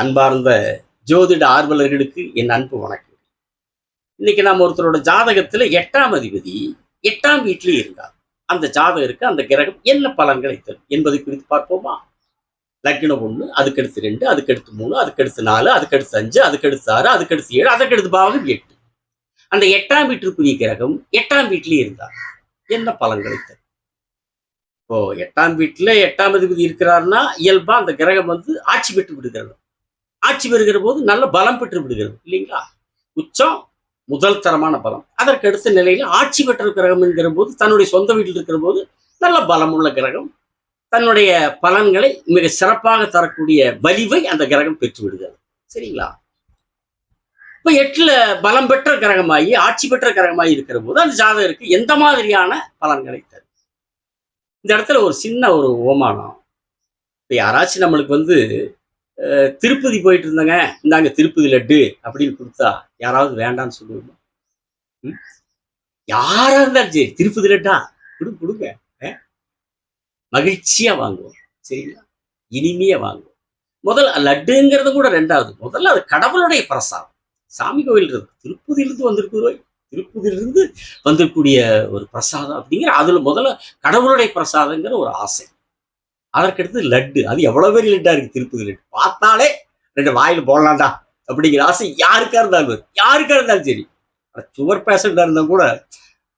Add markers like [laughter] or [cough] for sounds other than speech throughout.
அன்பார்ந்த ஜோதிட ஆர்வலர்களுக்கு என் அன்பு வணக்கம். இன்னைக்கு நாம் ஒருத்தரோட ஜாதகத்தில் எட்டாம் அதிபதி எட்டாம் வீட்டிலே இருந்தார். அந்த ஜாதகருக்கு அந்த கிரகம் என்ன பலன்களை தரும் என்பதை குறித்து பார்ப்போமா? லக்னம் ஒன்று அதுக்கடுத்து ரெண்டு அதுக்கடுத்து மூணு அதுக்கடுத்து நாலு அதுக்கடுத்து அஞ்சு அதுக்கடுத்து ஆறு அதுக்கடுத்து ஏழு அதுக்கடுத்து பாவகம் எட்டு. அந்த எட்டாம் வீட்டிற்குரிய கிரகம் எட்டாம் வீட்டிலே இருந்தார். என்ன பலன்களை தரும்? இப்போ எட்டாம் வீட்டில் எட்டாம் அதிபதி இருக்கிறாருன்னா இயல்பா அந்த கிரகம் வந்து ஆட்சி பெற்று விடுகிறது. ஆட்சி பெறுகிற போது நல்ல பலம் பெற்று விடுகிறது இல்லைங்களா? உச்சம் முதல் தரமான பலம். அதற்கு அடுத்த நிலையில் ஆட்சி பெற்ற கிரகம் என்கிற போது தன்னுடைய சொந்த வீட்டில் இருக்கிற போது நல்ல பலம் உள்ள கிரகம். தன்னுடைய பலன்களை மிக சிறப்பாக தரக்கூடிய வலிவை அந்த கிரகம் பெற்று விடுகிறது. சரிங்களா? இப்ப எட்டுல பலம் பெற்ற கிரகமாகி ஆட்சி பெற்ற கிரகமாகி இருக்கிற போது அந்த ஜாதகருக்கு எந்த மாதிரியான பலன்களை தரும்? இந்த இடத்துல ஒரு சின்ன ஒரு ஓமானம் இப்போ யாராச்சும் நம்மளுக்கு வந்து திருப்பதி போயிட்டு இருந்தேங்க இந்தாங்க திருப்பதி லட்டு அப்படின்னு கொடுத்தா யாராவது வேண்டாம்னு சொல்லுவோமா? ம்? யாரா இருந்தாலும் சரி திருப்பதி லட்டா? கொடு கொடுங்க. அஹ்? மகிழ்ச்சியா வாங்குவோம். சரிங்களா? இனிமையா வாங்குவோம். முதல்ல லட்டுங்கிறது கூட ரெண்டாவது. முதல்ல அது கடவுளுடைய பிரசாதம். சாமி கோயில் இருக்கு திருப்பதியிலிருந்து வந்திருக்கிறோம் திருப்பதியிலிருந்து வந்திருக்கக்கூடிய ஒரு பிரசாதம் அப்படிங்கிற அதுல முதல்ல கடவுளுடைய பிரசாதங்கிற ஒரு ஆசை. அதற்கடுத்து லட்டு. அது எவ்வளோ பெரிய லட்டாக இருக்கு திருப்பதி லட்டு. பார்த்தாலே ரெண்டு வாயில் போடலாம்டா அப்படிங்கிற ஆசை யாருக்காக இருந்தாலும் யாருக்காக யாருக்கா இருந்தாலும் சரி. சுகர் பேஷண்டாக இருந்தால் கூட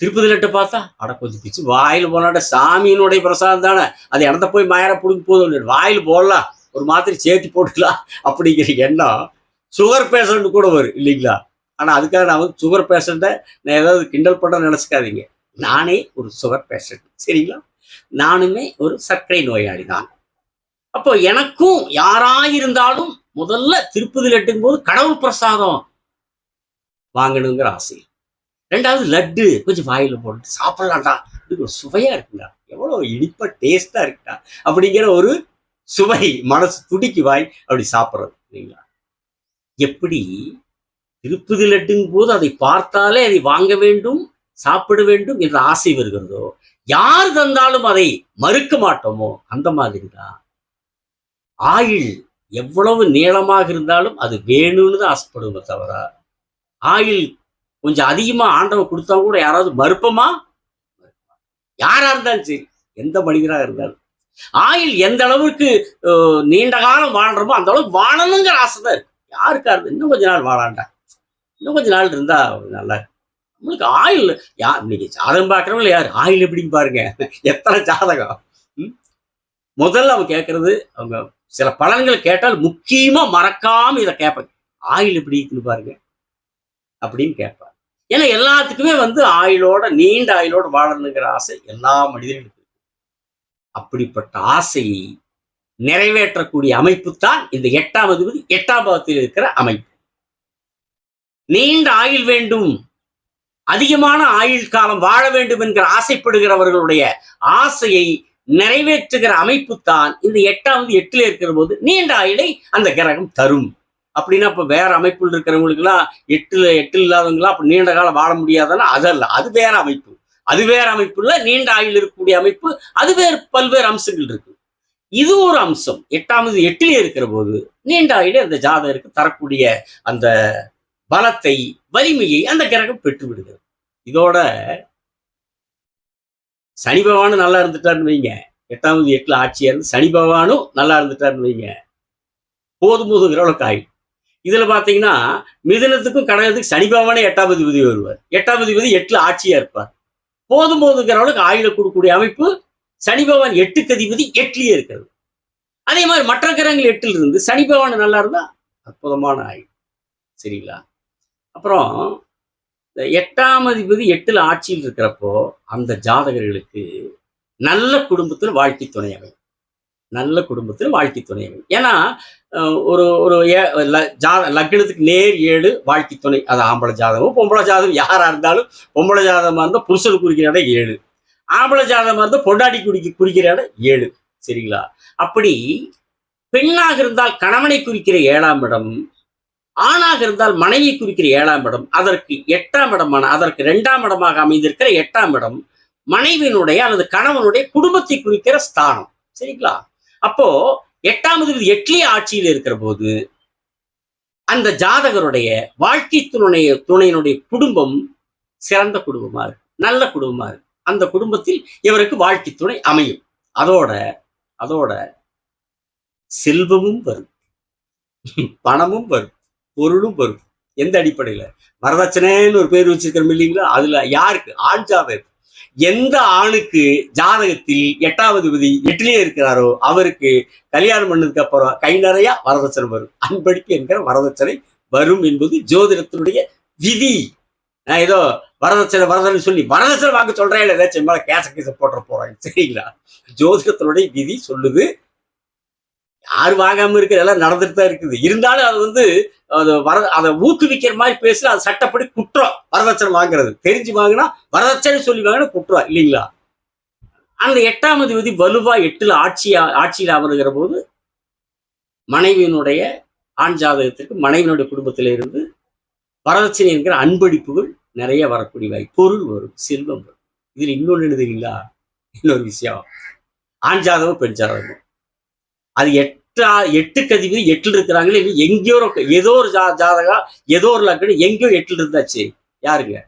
திருப்பதி லட்டு பார்த்தா அட கொஞ்சம் பிச்சு வாயில் போனாட. சாமியினுடைய பிரசாதம் தானே. அது இடத்த போய் மயர பிடிக்க போதும் வாயில் போடலாம். ஒரு மாத்திரை சேர்த்து போட்டுக்கலாம் அப்படிங்கிற எண்ணம் சுகர் பேஷண்ட் கூட வரும் இல்லைங்களா? ஆனால் அதுக்காக நான் வந்து சுகர் பேஷண்ட்டை நான் ஏதாவது கிண்டல் பண்ண நினச்சிக்காதீங்க. நானே ஒரு சுகர் பேஷண்ட். சரிங்களா? நானுமே ஒரு சர்க்கரை நோயாளி தான் அப்போ எனக்கும் யாராயிருந்தாலும் முதல்ல திருப்பதி லட்டுங்கும் போது கடவுள் பிரசாதம் வாங்கணுங்கிற ஆசை. ரெண்டாவது லட்டு கொஞ்சம் வாயில போட்டு சாப்பிடலாம்டா. இது ஒரு சுவையா இருக்குங்க எவ்வளவு இனிப்பா டேஸ்டா இருக்குடா. அப்படிங்கிற ஒரு சுவை மனசு துடிக்கு வாய் அப்படி சாப்பிட்றது இல்லைங்களா? எப்படி திருப்பதி லட்டுங்கும் போது அதை பார்த்தாலே அதை வாங்க வேண்டும் சாப்பிட வேண்டும் என்ற ஆசை வருகிறதோ யார் தந்தாலும் அதை மறுக்க மாட்டோமோ? அந்த மாதிரி தான் ஆயுள் எவ்வளவு நீளமாக இருந்தாலும் அது வேணும்னு தான் ஆசைப்படுவோமே தவிர ஆயுள் கொஞ்சம் அதிகமா ஆண்டவன் கொடுத்தா கூட யாராவது மறுப்பமா? யாரா இருந்தாலும் சரி எந்த மனிதராக இருந்தாலும். ஆயுள் எந்த அளவுக்கு நீண்ட காலம் வாழ்றோமோ அந்த அளவுக்கு வாழணுங்கிற ஆசை தான் இருக்கு. யாருக்கா இருந்து இன்னும் கொஞ்ச நாள் வாழாண்டா? இன்னும் கொஞ்ச நாள் இருந்தா நல்லா இருக்கும். நம்மளுக்கு ஆயுள் யா இன்னைக்கு ஜாதகம் பார்க்குறவங்கள யார்? ஆயில் எப்படின்னு பாருங்க. எத்தனை ஜாதகம்? ம்? முதல்ல அவங்க கேட்கறது அவங்க சில பலன்களை கேட்டால் முக்கியமா மறக்காம இதை கேட்பாங்க ஆயில் எப்படி இருக்குன்னு பாருங்க. அப்படின்னு கேட்பாங்க ஏன்னா எல்லாத்துக்குமே வந்து ஆயுளோட நீண்ட ஆயுளோட வாழணுங்கிற ஆசை எல்லா மனிதர்களுக்கும் அப்படிப்பட்ட ஆசையை நிறைவேற்றக்கூடிய அமைப்பு தான் இந்த எட்டாம் அதிபதி எட்டாம் பாவத்தில் இருக்கிற அமைப்பு. நீண்ட ஆயுள் வேண்டும். அதிகமான ஆயுள் காலம் வாழ வேண்டும் என்கிற ஆசைப்படுகிறவர்களுடைய ஆசையை நிறைவேற்றுகிற அமைப்பு தான் இந்த எட்டாவது எட்டுல இருக்கிற போது நீண்ட ஆயுளை அந்த கிரகம் தரும். அப்படின்னா இப்ப வேற அமைப்புல இருக்கிறவங்களுக்குலாம் எட்டுல எட்டு இல்லாதவங்களா அப்ப நீண்ட காலம் வாழ முடியாதுன்னா அதல்ல அது வேற அமைப்பு. அது வேற அமைப்புல நீண்ட ஆயுள் இருக்கக்கூடிய அமைப்பு அது வேறு பல்வேறு அம்சங்கள் இருக்கு. இது ஒரு அம்சம். எட்டாவது எட்டிலே இருக்கிற போது நீண்ட ஆயுளை அந்த ஜாதகருக்கு தரக்கூடிய அந்த பலத்தை வலிமையை அந்த கிரகம் பெற்று விடுகிறது இதோட சனி பகவானும் நல்லா இருந்துட்டாருன்னு வைங்க. எட்டாவது எட்டுல ஆட்சியா இருந்து சனி பகவானும் நல்லா இருந்துட்டாருன்னு வைங்க. போதும் போதுங்கிற அளவுக்கு ஆயிடும் இதுல பாத்தீங்கன்னா மிதனத்துக்கும் கடகத்துக்கும் சனி பகவானே எட்டாவது விதி வருவார். எட்டாவது விதி எட்டுல ஆட்சியா இருப்பார். போதும் போதுங்கிற அளவுக்கு ஆயுள கொடுக்கக்கூடிய அமைப்பு சனி பகவான் எட்டுக்கு அதிபதி எட்டுலயே இருக்கிறது. அதே மாதிரி மற்ற கிரகங்கள் எட்டில் இருந்து சனி பகவான் நல்லா இருந்தா அற்புதமான ஆயுள். சரிங்களா? அப்புறம் இந்த எட்டாம் அதிபதி எட்டில் ஆட்சியில் இருக்கிறப்போ அந்த ஜாதகர்களுக்கு நல்ல குடும்பத்தில் வாழ்க்கை துணை அமையும். நல்ல குடும்பத்தில் வாழ்க்கை துணை அமையும். ஏன்னா ஒரு ஒரு ஏ- ல- லக்னத்துக்கு நேர் ஏழு வாழ்க்கை துணை. அது ஆம்பளை ஜாதகம் பொம்பளை ஜாதகம் யாராக இருந்தாலும் பொம்பளை ஜாதகமாக இருந்தால் புருஷன் குறிக்கிற இடம் ஏழு. ஆம்பளை ஜாதகமாக இருந்தால் பொண்டாடி குறிக்க குறிக்கிற இடம் ஏழு. சரிங்களா? அப்படி பெண்ணாக இருந்தால் கணவனை குறிக்கிற ஏழாம் இடம் ஆணாக இருந்தால் மனைவி குறிக்கிற ஏழாம் இடம் அதற்கு எட்டாம் இடமான அதற்கு இரண்டாம் இடமாக அமைந்திருக்கிற எட்டாம் இடம் மனைவியினுடைய அல்லது கணவனுடைய குடும்பத்தை குறிக்கிற ஸ்தானம். சரிங்களா? அப்போ எட்டாம் அதிபதி எட்லிய ஆட்சியில் இருக்கிற போது அந்த ஜாதகருடைய வாழ்க்கை துணைய துணையினுடைய குடும்பம் சிறந்த குடும்பமா இருக்கு நல்ல குடும்பமா இருக்கு. அந்த குடும்பத்தில் இவருக்கு வாழ்க்கை துணை அமையும். அதோட அதோட செல்வமும் வரும். பணமும் வரும். பொருளும் வரும் எந்த அடிப்படையில்? வரதட்சணைன்னு ஒரு பேர் வச்சிருக்கிறோம் இல்லைங்களா? அதில் யாருக்கு? ஆண் ஜாதகம் எந்த ஆணுக்கு ஜாதகத்தில் எட்டாவது விதி எட்டிலே இருக்கிறாரோ அவருக்கு கல்யாணம் பண்ணதுக்கு அப்புறம் கை நிறையா வரதட்சணை வரும். அன்படிப்பு என்கிற வரதட்சணை வரும் என்பது ஜோதிடத்தினுடைய விதி. நான் ஏதோ வரதட்சணை வரதட்சணை சொல்லி வரதட்சணை வாங்க சொல்றேன் இல்லை ஏதாச்சும் மேலே கேச கேச போட்டுற போறாங்க. சரிங்களா? ஜோதிடத்தினுடைய விதி சொல்லுது. யார் வாங்காம இருக்கிற எல்லாம் நடந்துட்டு தான் இருக்குது. இருந்தாலும் அது வந்து அது வர அதை ஊக்குவிக்கிற மாதிரி பேசுனா அது சட்டப்படி குற்றம் வரதட்சணை வாங்குறது. தெரிஞ்சு வாங்கினா வரதட்சணை சொல்லி வாங்கினா குற்றம் இல்லைங்களா? அந்த எட்டாம் அதிபதி வலுவா எட்டுல ஆட்சியா ஆட்சியில் அமருகிற போது மனைவியினுடைய ஆண் ஜாதகத்திற்கு மனைவியினுடைய குடும்பத்தில இருந்து வரதட்சணை என்கிற அன்பளிப்புகள் நிறைய வரக்கூடிய வாய் பொருள் வரும் செல்வம் வரும். இதில் இன்னொன்று என்ன தெரியுங்களா இன்னொரு விஷயம். ஆண் ஜாதகம் பெண் ஜாதகம். அது எட்டா எட்டுக்கு அதிபதி எட்டில் இருக்கிறாங்களே இல்லை எங்கேயோ ஒரு- ஏதோ ஒரு ஜா ஜாதகம் ஏதோ ஒரு லக்கணம் எங்கேயோ எட்டில் இருந்தாச்சு. யாருங்க?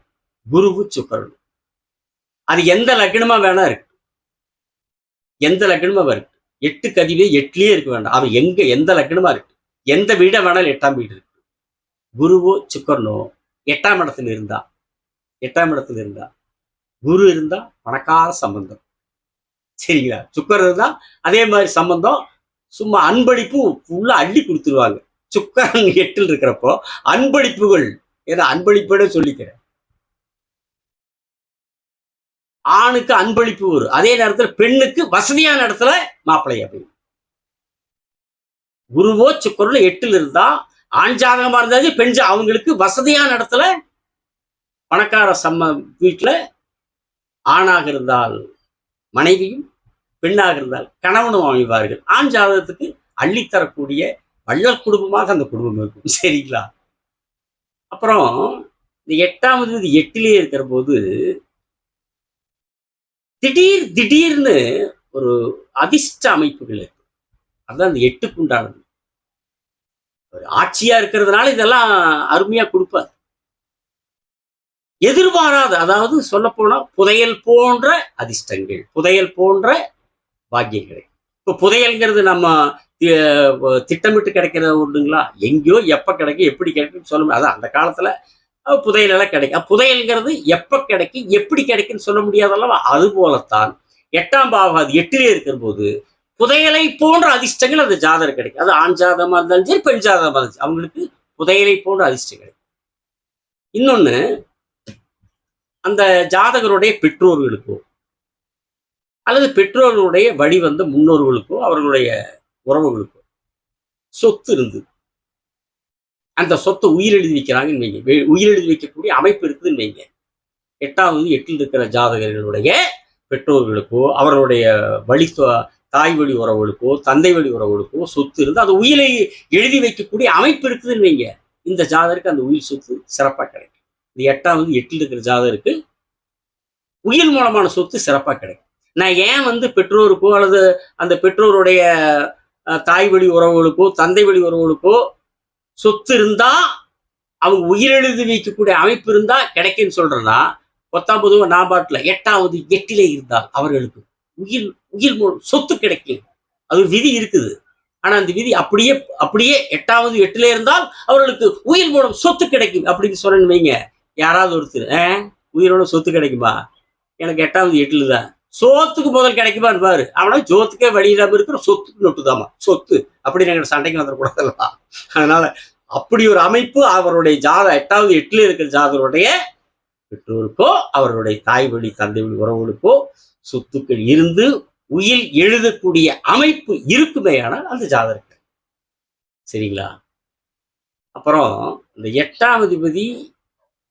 குருவு சுக்கரன். அது எந்த லக்னமா வேணா இருக்கு. எந்த லக்னமா இருக்கு. எட்டுக்கு அதிபதி எட்டுலயே இருக்க வேண்டாம். அவன் எங்க எந்த லக்னமா இருக்கு? எந்த வீடை வேணாலும் எட்டாம் வீடு இருக்கு. குருவோ சுக்கரனோ எட்டாம் இடத்துல இருந்தா எட்டாம் இடத்துல இருந்தா குரு இருந்தா பணக்கார சம்பந்தம். சரிங்களா? சுக்கர் இருந்தா அதே மாதிரி சம்பந்தம். சும்மா அன்பளிப்பு ஃபுல்லா அள்ளி கொடுத்துருவாங்க. சுக்கரன் எட்டில் இருக்கிறப்போ அன்பளிப்புகள். ஏதோ அன்பளிப்போட சொல்லிக்கிறேன். ஆணுக்கு அன்பளிப்பு வரும் அதே நேரத்தில் பெண்ணுக்கு வசதியான இடத்துல மாப்பிள்ளை அப்படின்னு குருவோ சுக்கரனோ எட்டில் இருந்தா ஆண் ஜாதகமா இருந்தாலும் பெண் அவங்களுக்கு வசதியான இடத்துல பணக்கார சம்ம வீட்டுல ஆணாக இருந்தால் மனைவியும் பெண்ணாக இருந்தால் கணவனும் அமைவார்கள். ஆண் ஜாதகத்துக்கு அள்ளித்தரக்கூடிய வள்ளல் குடும்பமாக அந்த குடும்பம் இருக்கும். [laughs] சரிங்களா? அப்புறம் இந்த எட்டாவது இது எட்டிலே இருக்கிற போது திடீர் திடீர்னு ஒரு அதிர்ஷ்ட அமைப்புகள் இருக்கு அதுதான் அந்த எட்டுக்கு உண்டானது. ஒரு ஆட்சியா இருக்கிறதுனால இதெல்லாம் அருமையா கொடுப்பார். எதிர்பாராத அதாவது சொல்ல போனா புதையல் போன்ற அதிர்ஷ்டங்கள் புதையல் போன்ற பாக்கியங்கள். இப்போ புதையல்ங்கிறது நம்ம திட்டமிட்டு கிடைக்கிறது உண்டுங்களா எங்கேயோ எப்ப கிடைக்கும் எப்படி கிடைக்கும் சொல்ல முடியாது. அந்த காலத்துல புதையலெல்லாம் கிடைக்கும். புதையல்ங்கிறது எப்ப கிடைக்கும் எப்படி கிடைக்கும்னு சொல்ல முடியாதல்லவா அது போலத்தான் எட்டாம் பாவாது எட்டிலே இருக்கிற போது புதையலை போன்ற அதிர்ஷ்டங்கள் அந்த ஜாதகம் கிடைக்கும். அது ஆண் ஜாதகமாக இருந்தாலும் சரி பெண் ஜாதகமா இருந்தாலும் அவங்களுக்கு புதையலை போன்ற அதிர்ஷ்டம் கிடைக்கும். இன்னொன்னு அந்த ஜாதகருடைய பெற்றோர்களுக்கோ அல்லது பெற்றோர்களுடைய வழி வந்த முன்னோர்களுக்கோ அவர்களுடைய உறவுகளுக்கோ. சொத்து இருந்தது. அந்த சொத்தை உயிர் எழுதி வைக்கிறாங்கன்னு வைங்க உயிரெழுதி உயிர் எழுதி வைக்கக்கூடிய அமைப்பு இருக்குதுன்னு வைங்க எட்டாவது எட்டில் இருக்கிற ஜாதகர்களுடைய பெற்றோர்களுக்கோ அவர்களுடைய வழி தாய் வழி உறவுகளுக்கோ தந்தை வழி உறவுகளுக்கோ சொத்து இருந்து அது உயிரை எழுதி வைக்கக்கூடிய அமைப்பு இருக்குதுன்னு வைங்க இந்த ஜாதகருக்கு அந்த உயிர் சொத்து சிறப்பாக கிடைக்கும். இந்த எட்டாவது எட்டில் இருக்கிற ஜாதகருக்கு உயிர் மூலமான சொத்து சிறப்பாக கிடைக்கும். நான் ஏன் வந்து பெற்றோருக்கோ அல்லது அந்த பெற்றோருடைய தாய் வழி உறவுகளுக்கோ தந்தை வழி உறவுகளுக்கோ சொத்து இருந்தா அவங்க உயிரெழுதி வைக்கக்கூடிய அமைப்பு இருந்தா கிடைக்குன்னு சொல்றேன்னா பத்தாம் பொதுவா நாபாட்டில் எட்டாவது எட்டிலே இருந்தால் அவர்களுக்கு உயிர் உயிர் மூலம் சொத்து கிடைக்கும். அது விதி இருக்குது. ஆனா அந்த விதி அப்படியே அப்படியே எட்டாவது எட்டிலே இருந்தால் அவர்களுக்கு உயிர் மூலம் சொத்து கிடைக்கும் அப்படின்னு சொன்னேன்னு வைங்க. யாராவது ஒருத்தர் "ஆ, உயிரோட சொத்து கிடைக்குமா? எனக்கு எட்டாவது எட்டுல தான். சோத்துக்கு முதல் கிடைக்குமான்னு பாரு. அவனா ஜோத்துக்கே வழி இருக்கிற சொத்துக்கு நொட்டுதாமா. சொத்து. அப்படி நாங்கள் சண்டைக்கு வந்துடக்கூடாதுல்ல. அதனால அப்படி ஒரு அமைப்பு அவருடைய ஜாத எட்டாவது எட்டுல இருக்கிற ஜாதருடைய பெற்றோருக்கோ அவருடைய தாய் வழி தந்தை வழி உறவுகளுக்கோ சொத்துக்கள் இருந்து உயில் எழுதக்கூடிய அமைப்பு இருக்குமேயானால் அந்த ஜாதகருக்கு சரிங்களா? அப்புறம் இந்த எட்டாம் அதிபதி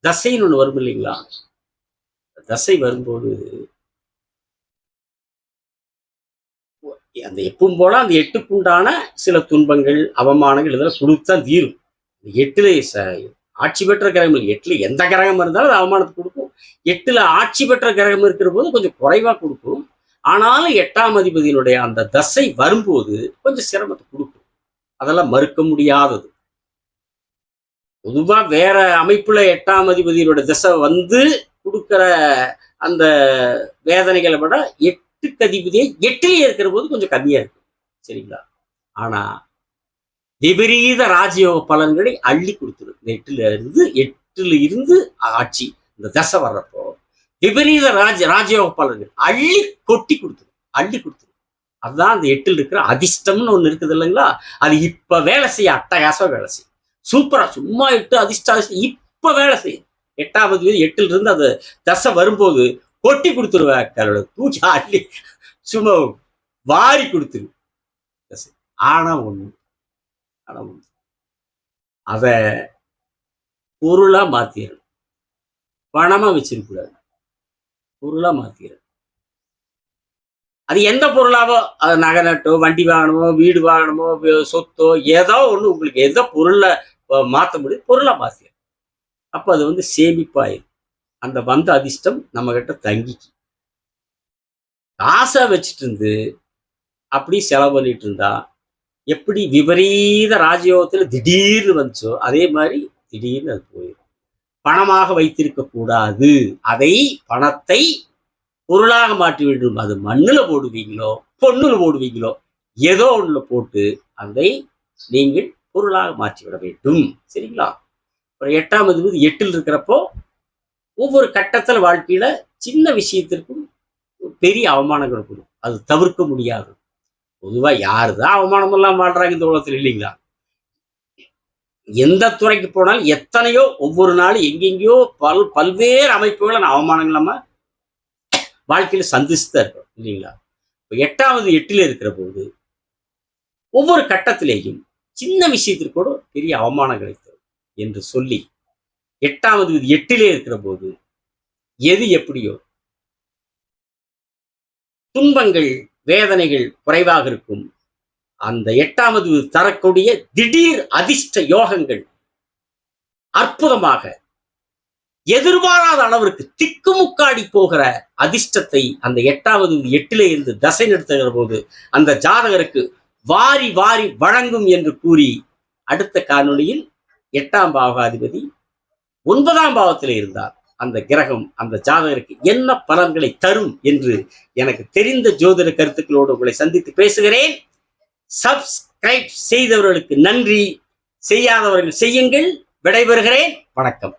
தசைன்னு ஒன்று வரும் இல்லைங்களா? தசை வரும்போது அந்த எப்பவும் போல அந்த எட்டுக்குண்டான சில துன்பங்கள் அவமானங்கள் இதெல்லாம் கொடுத்தான் தீரும். இந்த எட்டுல ச- ஆட்சி பெற்ற கிரகம் இல்லை. எட்டுல எந்த கிரகம் இருந்தாலும் அது அவமானத்தை கொடுக்கும். எட்டுல ஆட்சி பெற்ற கிரகம் இருக்கிற போது கொஞ்சம் குறைவா கொடுக்கும். ஆனாலும் எட்டாம் அதிபதியினுடைய அந்த தசை வரும்போது கொஞ்சம் சிரமத்தை கொடுக்கும். அதெல்லாம் மறுக்க முடியாதது. பொதுவா வேற அமைப்புல எட்டாம் அதிபதியினுடைய திசை வந்து கொடுக்கிற அந்த வேதனைகளை விட எட்டு அதிபதியை எட்டிலே இருக்கிற போது கொஞ்சம் கம்மியா இருக்கு. சரிங்களா? ஆனா விபரீத ராஜயோக பலன்களை அள்ளி கொடுத்துரும் எட்டுல இருந்து எட்டுல இருந்து ஆட்சி இந்த தசை வர்றப்போ விபரீத ராஜ ராஜயோக பலன்கள் அள்ளி கொட்டி கொடுத்துரும் அள்ளி கொடுத்துரும் அதுதான் அந்த எட்டில் இருக்கிற அதிர்ஷ்டம்னு ஒண்ணு இருக்குது இல்லைங்களா? அது இப்ப வேலை செய்ய அட்டகாசமா வேலை செய்யும். சூப்பரா சும்மா எட்டு அதிர்ஷ்ட அதிர்ஷ்டம் இப்ப வேலை செய்யும். எட்டாவது எட்டுல இருந்து அந்த தசை வரும்போது கொட்டி கொடுத்துருவ கரோட தூக்கி அள்ளி சும்மா வாரி கொடுத்துரு. ஆனா ஒண்ணு ஆனா ஒண்ணு. அத பொருளா மாத்திரணும். பணமா வச்சிருக்கூடாது பொருளா மாத்திரணும். அது எந்த பொருளாவோ அது நகை நட்டோ வண்டி வாங்கணுமோ வீடு வாங்கணுமோ சொத்தோ ஏதோ ஒண்ணு உங்களுக்கு எந்த பொருளை மாற்ற மாத்த முடியும் பொருளா மாற்றிடும் அப்போ அது வந்து சேமிப்பாயிரும். அந்த வந்த அதிர்ஷ்டம் நம்ம கிட்ட தங்கிக்கு ஆசை வச்சுட்டு இருந்து அப்படி செலவு பண்ணிட்டு இருந்தா எப்படி விபரீத ராஜயோகத்துல திடீர்னு வந்துச்சோ அதே மாதிரி திடீர்னு அது போயிடும் பணமாக வைத்திருக்க கூடாது. அதை பணத்தை பொருளாக மாற்றி வேண்டும் அது மண்ணுல போடுவீங்களோ பொண்ணுல போடுவீங்களோ ஏதோ ஒண்ணுல போட்டு அதை நீங்கள் பொருளாக மாற்றிவிட வேண்டும். சரிங்களா? ஒரு எட்டாம் அதிபதி எட்டில் இருக்கிறப்போ ஒவ்வொரு கட்டத்தில் வாழ்க்கையில சின்ன விஷயத்திற்கும் பெரிய அவமானங்கள் கொடுக்கும் அது தவிர்க்க முடியாது. பொதுவா யார் தான் அவமானம் எல்லாம் வாழ்றாங்க இந்த உலகத்தில் இல்லைங்களா? எந்த துறைக்கு போனாலும் எத்தனையோ ஒவ்வொரு நாளும் எங்கெங்கேயோ பல் பல்வேறு அமைப்புகளை நான் அவமானங்கள் நம்ம வாழ்க்கையில சந்திச்சு தான் இருக்கோம் இல்லைங்களா? இப்போ எட்டாவது எட்டில் இருக்கிற போது ஒவ்வொரு கட்டத்திலேயும் சின்ன விஷயத்திற்கு கூட பெரிய அவமானம் கிடைத்தது என்று சொல்லி எட்டாவது விதி எட்டிலே இருக்கிற போது எது எப்படியோ துன்பங்கள் வேதனைகள் குறைவாக இருக்கும். அந்த எட்டாவது தரக்கூடிய திடீர் அதிர்ஷ்ட யோகங்கள் அற்புதமாக எதிர்பாராத அளவிற்கு திக்குமுக்காடி போகிற அதிர்ஷ்டத்தை அந்த எட்டாவது வீடு எட்டிலே இருந்து தசை நிறுத்துகிற போது அந்த ஜாதகருக்கு வாரி வாரி வழங்கும் என்று கூறி அடுத்த காணொளியில் எட்டாம் பாகாதிபதி ஒன்பதாம் பாவத்தில் இருந்தார். அந்த கிரகம் அந்த ஜாதகருக்கு என்ன பலன்களை தரும் என்று எனக்கு தெரிந்த ஜோதிட கருத்துக்களோடு உங்களை சந்தித்து பேசுகிறேன். சப்ஸ்கிரைப் செய்தவர்களுக்கு நன்றி. செய்யாதவர்கள் செய்யுங்கள். விடைபெறுகிறேன். வணக்கம்.